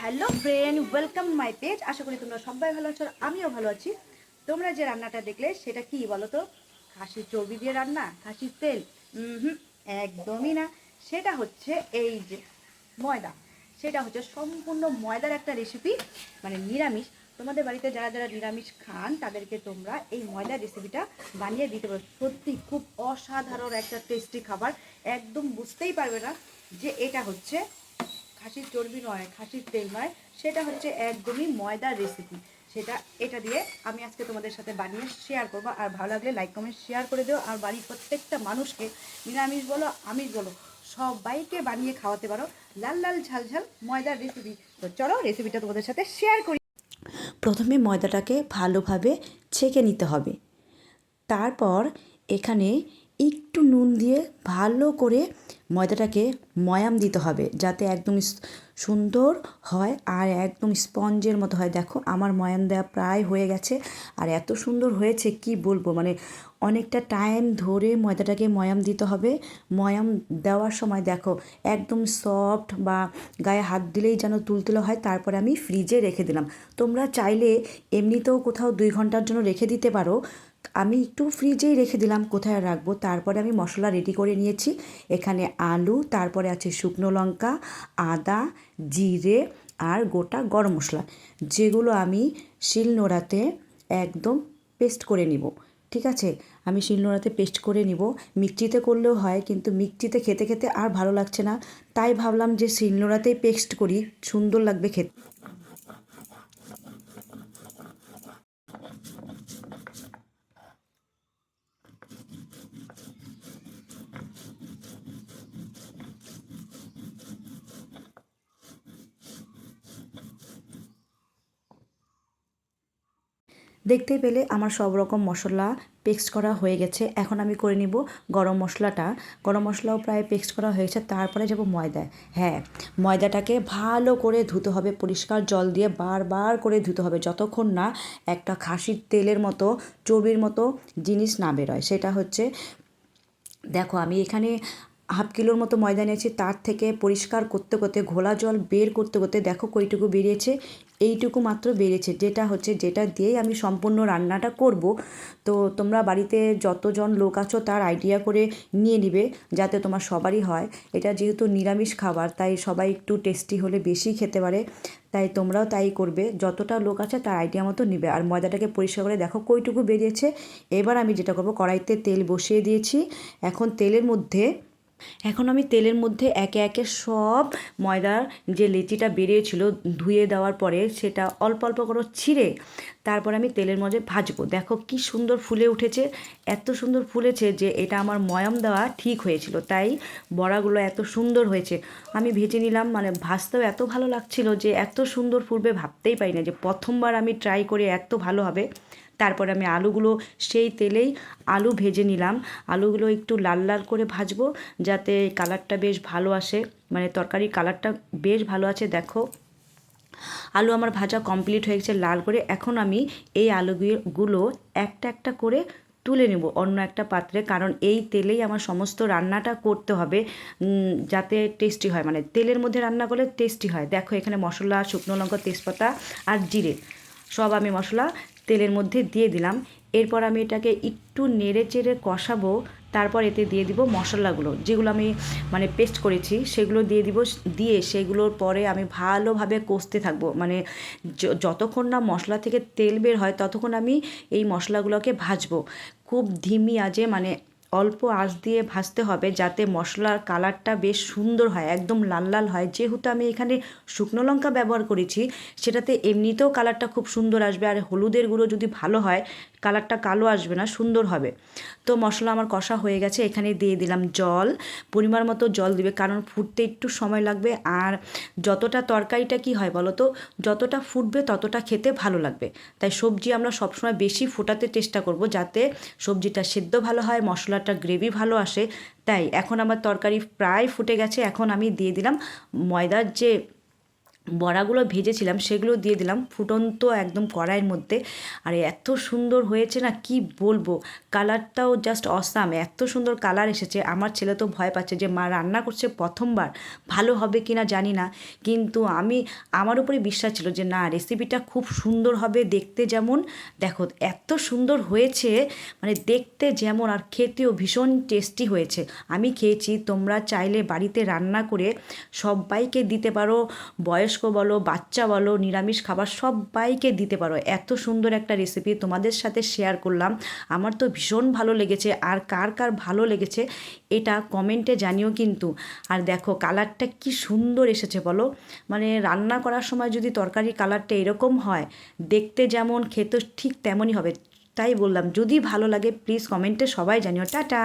Hello friend, welcome my page. আশা করি তোমরা সবাই ভালো আছো, আমিও ভালো আছি। তোমরা যে রান্নাটা দেখলে, সেটা কি বলো তো খাসির চর্বি দিয়ে রান্না, খাসির তেল? হুম একদমই না। সেটা হচ্ছে এই যে ময়দা। সেটা হচ্ছে সম্পূর্ণ ময়দার একটা রেসিপি মানে নিরামিষ। তোমাদের বাড়িতে যারা যারা নিরামিষ খান, তাদেরকে তোমরা এই ময়দার রেসিপিটা বানিয়ে দিতে পারো। সত্যি খুব অসাধারণ একটা টেস্টি খাবার। একদম বুঝতেই পারবে না যে এটা হচ্ছে খাসির চর্বি নয়, খাসির তেল নয়, সেটা হচ্ছে একদমই ময়দার রেসিপি সেটা, এটা দিয়ে আমি আজকে তোমাদের সাথে বানিয়ে শেয়ার করব। আর ভালো লাগলে লাইক কমেন্ট শেয়ার করে দিও। আর বাড়ির প্রত্যেকটা মানুষকে, নিরামিষ বলো, আমিষ বলো, সবাইকে বানিয়ে খাওয়াতে পারো লাল লাল ঝাল ঝাল ময়দার রেসিপি তো চলো রেসিপিটা তোমাদের সাথে শেয়ার করি। প্রথমে ময়দাটাকে ভালোভাবে ছেঁকে নিতে হবে। তারপর এখানে একটু নুন দিয়ে ভালো করে ময়দাটাকে ময়াম দিতে হবে যাতে একদম সুন্দর হয় আর একদম স্পঞ্জের মতো হয়। দেখো, আমার ময়াম দেওয়া প্রায় হয়ে গেছে। আর এত সুন্দর হয়েছে, কি বলব? মানে অনেকটা টাইম ধরে ময়দাটাকে ময়াম দিতে হবে। ময়াম দেওয়ার সময় দেখো, একদম সফট বা গায়ে হাত দিলেই যেন তুলতুলে হয়, তারপরে আমি ফ্রিজে রেখে দিলাম। তোমরা চাইলে এমনিতেও কোথাও দুই ঘণ্টার জন্য রেখে দিতে পারো। আমি একটু ফ্রিজেই রেখে দিলাম, কোথায় রাখব? তারপরে আমি মশলা রেডি করে নিয়েছি। এখানে আলু, তারপরে আছে শুকনো লঙ্কা, আদা, জিরে আর গোটা গরম মশলা, যেগুলো আমি শিলনোড়াতে একদম পেস্ট করে নিব, ঠিক আছে? আমি শিলনোড়াতে পেস্ট করে নিব। মিক্সিতে করলেও হয়, কিন্তু মিক্সিতে খেতে খেতে আর ভালো লাগছে না। তাই ভাবলাম যে শিলনোড়াতেই পেস্ট করি, সুন্দর লাগবে খেতে। দেখতে পেলে আমার সব রকম মশলা পেস্ট করা হয়ে গেছে। এখন আমি করে নিব গরম মশলাটা। গরম মশলাও প্রায় পেস্ট করা হয়েছে তারপরে যাব ময়দায় হ্যাঁ ময়দাটাকে ভালো করে ধুতে হবে, পরিষ্কার জল দিয়ে বারবার করে ধুতে হবে। যতক্ষণ না একটা খাসির তেলের মতো, চর্বির মতো জিনিস না বেরোয়। সেটা হচ্ছে, দেখো আমি এখানে হাফ কিলোর মতো ময়দা নিয়েছি, তার থেকে পরিষ্কার করতে করতে, ঘোলা জল বের করতে করতে দেখো কইটুকু বেরিয়েছে, এইটুকু মাত্র বেরিয়েছে, যেটা হচ্ছে যেটা দিয়েই আমি সম্পূর্ণ রান্নাটা করব। তো তোমরা বাড়িতে যতজন লোক আছো তার আইডিয়া করে নিয়ে নিবে, যাতে তোমার সবারই হয়। এটা যেহেতু নিরামিষ খাবার, তাই সবাই একটু টেস্টি হলে বেশি খেতে পারে, তাই তোমরাও তাই করবে। যতটা লোক আছে তার আইডিয়া মতো নিবে। আর ময়দাটাকে পরিষ্কার করে দেখো কইটুকু বেরিয়েছে। এবার আমি যেটা করব, কড়াইতে তেল বসিয়ে দিয়েছি। এখন তেলের মধ্যে এখন আমি তেলের মধ্যে একে একে সব ময়দার যে লেচিটা বেরিয়েছিল ধুয়ে দেওয়ার পরে সেটা অল্প অল্প করে ছিঁড়ে তারপর আমি তেলের মধ্যে ভাজবো। দেখো কি সুন্দর ফুলে উঠেছে, এত সুন্দর ফুলেছে যে এটা আমার ময়াম দেওয়া ঠিক হয়েছিল। তাই বড়াগুলো এত সুন্দর হয়েছে। আমি ভেজে নিলাম মানে ভাজতেও এত ভালো লাগছিল যে এত সুন্দর ফুলবে ভাবতেই পারি না যে প্রথমবার আমি ট্রাই করে এত ভালো হবে। তারপরে আমি আলুগুলো সেই তেলেই আলু ভেজে নিলাম। আলুগুলো একটু লাল লাল করে ভাজবো, যাতে কালারটা বেশ ভালো আসে। মানে তরকারির কালারটা বেশ ভালো আছে, দেখো। আলু আমার ভাজা কমপ্লিট হয়ে গেছে লাল করে, এখন আমি এই আলুগুলো একটা একটা করে তুলে নেব অন্য একটা পাত্রে, কারণ এই তেলেই আমার সমস্ত রান্নাটা করতে হবে যাতে টেস্টি হয়। মানে তেলের মধ্যে রান্না করলে টেস্টি হয়। দেখো এখানে মশলা, শুকনো লঙ্কা, তেজপাতা আর জিরে, সব আমি মশলা তেলের মধ্যে দিয়ে দিলাম। এরপর আমি এটাকে একটু নেড়ে চেড়ে কষাবো। তারপর এতে দিয়ে দিব মশলাগুলো, যেগুলো আমি মানে পেস্ট করেছি, সেগুলো দিয়ে দিব, দিয়ে সেগুলোর পরে আমি ভালোভাবে কষতে থাকব। মানে যতক্ষণ না মশলা থেকে তেল বের হয়, ততক্ষণ আমি এই মশলাগুলোকে ভাজবো। খুব ধিমি আজে মানে অল্প আঁচ দিয়ে ভাজতে হবে, যাতে মশলার কালারটা বেশ সুন্দর হয়, একদম লাল লাল হয়। যেহেতু আমি এখানে শুকনো লঙ্কা ব্যবহার করেছি, সেটাতে এমনিতেও কালারটা খুব সুন্দর আসবে, আর হলুদের গুঁড়ো যদি ভালো হয় কালারটা কালো আসবে না, সুন্দর হবে। তো মশলা আমার কষা হয়ে গেছে এখানে দিয়ে দিলাম জল। পরিমাণ মতো জল দিবে, কারণ ফুটতে একটু সময় লাগবে। আর যতটা তরকারিটা কি হয় বলো তো, যতটা ফুটবে ততটা খেতে ভালো লাগবে। তাই সবজি আমরা সবসময় বেশি ফোটাতে চেষ্টা করব, যাতে সবজিটা সেদ্ধ ভালো হয় মশলাটা গ্রেভি ভালো আসে। তাই এখন আমার তরকারি প্রায় ফুটে গেছে, এখন আমি দিয়ে দিলাম ময়দার যে বড়াগুলো ভেজেছিলাম, সেগুলো দিয়ে দিলাম ফুটন্ত একদম কড়াইয়ের মধ্যে। আর এত সুন্দর হয়েছে না, কি বলব? কালারটাও জাস্ট অসাম এত সুন্দর কালার এসেছে। আমার ছেলে তো ভয় পাচ্ছে যে, মা রান্না করছে প্রথমবার, ভালো হবে কি না জানি না। কিন্তু আমি, আমার উপরে বিশ্বাস ছিল যে, না রেসিপিটা খুব সুন্দর হবে দেখতে যেমন। দেখো, এত সুন্দর হয়েছে মানে দেখতে যেমন, আর খেতেও ভীষণ টেস্টি হয়েছে। আমি খেয়েছি, তোমরা চাইলে বাড়িতে রান্না করে সবাইকে দিতে পারো। বয়স্ক বলো, বাচ্চা বলো, নিরামিষ খাবার সবাইকে দিতে পারো। এত সুন্দর একটা রেসিপি তোমাদের সাথে শেয়ার করলাম। আমার তো ভীষণ ভালো লেগেছে। আর কার কার ভালো লেগেছে, এটা কমেন্টে জানিও কিন্তু। আর দেখো কালারটা কি সুন্দর এসেছে বলো। মানে রান্না করার সময় যদি তরকারি কালারটা এরকম হয়, দেখতে যেমন খেতে ঠিক তেমনই হবে। তাই বললাম, যদি ভালো লাগে প্লিজ কমেন্টে সবাই জানিও। টাটা!